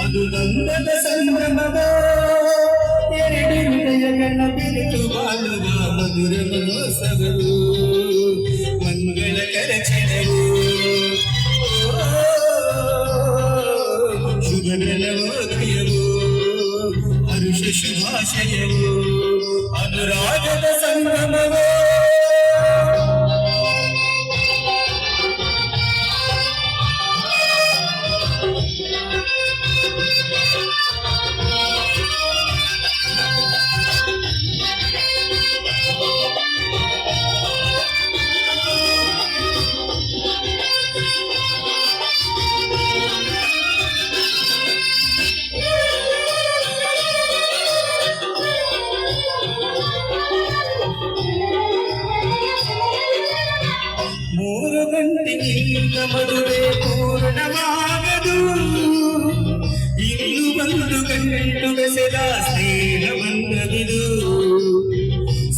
ಅದು ಗಂಧದ ಸಂಭ್ರಮವೋ ಎರಡು ಹೃದಯಗಳ ಬೆರೆತು ಬಾಳುವ ಮಧುರ ಮನೋತ್ಸವವು ಮಂಗಳಕರ ಕ್ಷಣವು ಶುಭ ನವೋದಯವು ಹರುಷ ಶುಭಾಶಯವು ಅನುರಾಗದ ಮೂರು ಗಂಟೆಗಿಂತ ಮದುವೆ ಪೂರ್ಣವಾಗದು ಇನ್ನು ಒಂದು ಗಂಟು ಬೆಸೆದ ಸ್ನೇಹವಂತವಿದು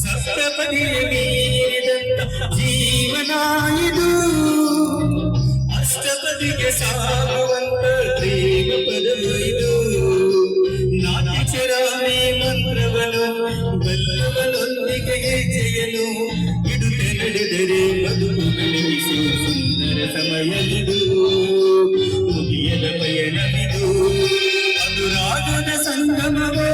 ಸಪ್ತಪದಿಯ ಮೀರಿದಂತ ಜೀವನ ಇದು ಅಷ್ಟಪದಿಗೆ ಸಾಗುವಂತ ಪ್ರೇಮ ಪದವು ಇದು ನಾಟ್ಯಚರಾಮಿ ಮಂತ್ರವನು ಬಲ್ಲವನೊಂದಿಗೆ ಸುಂದರ ಸಮಯ ಇದು ಮುಗಿಯದ ಪಯಣವಿದು ಅನುರಾಗದ ಸಂಗಮವೋ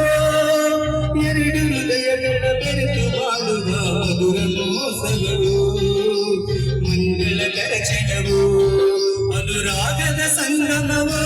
ಎರಡು ಹೃದಯಗಳ ಬೆರೆತು ಬಾಳುವ ಮಧುರ ಮೋಸಗಳು ಮಂಗಳಕರ ಕ್ಷಣವು ಅನುರಾಗದ ಸಂಗಮವೋ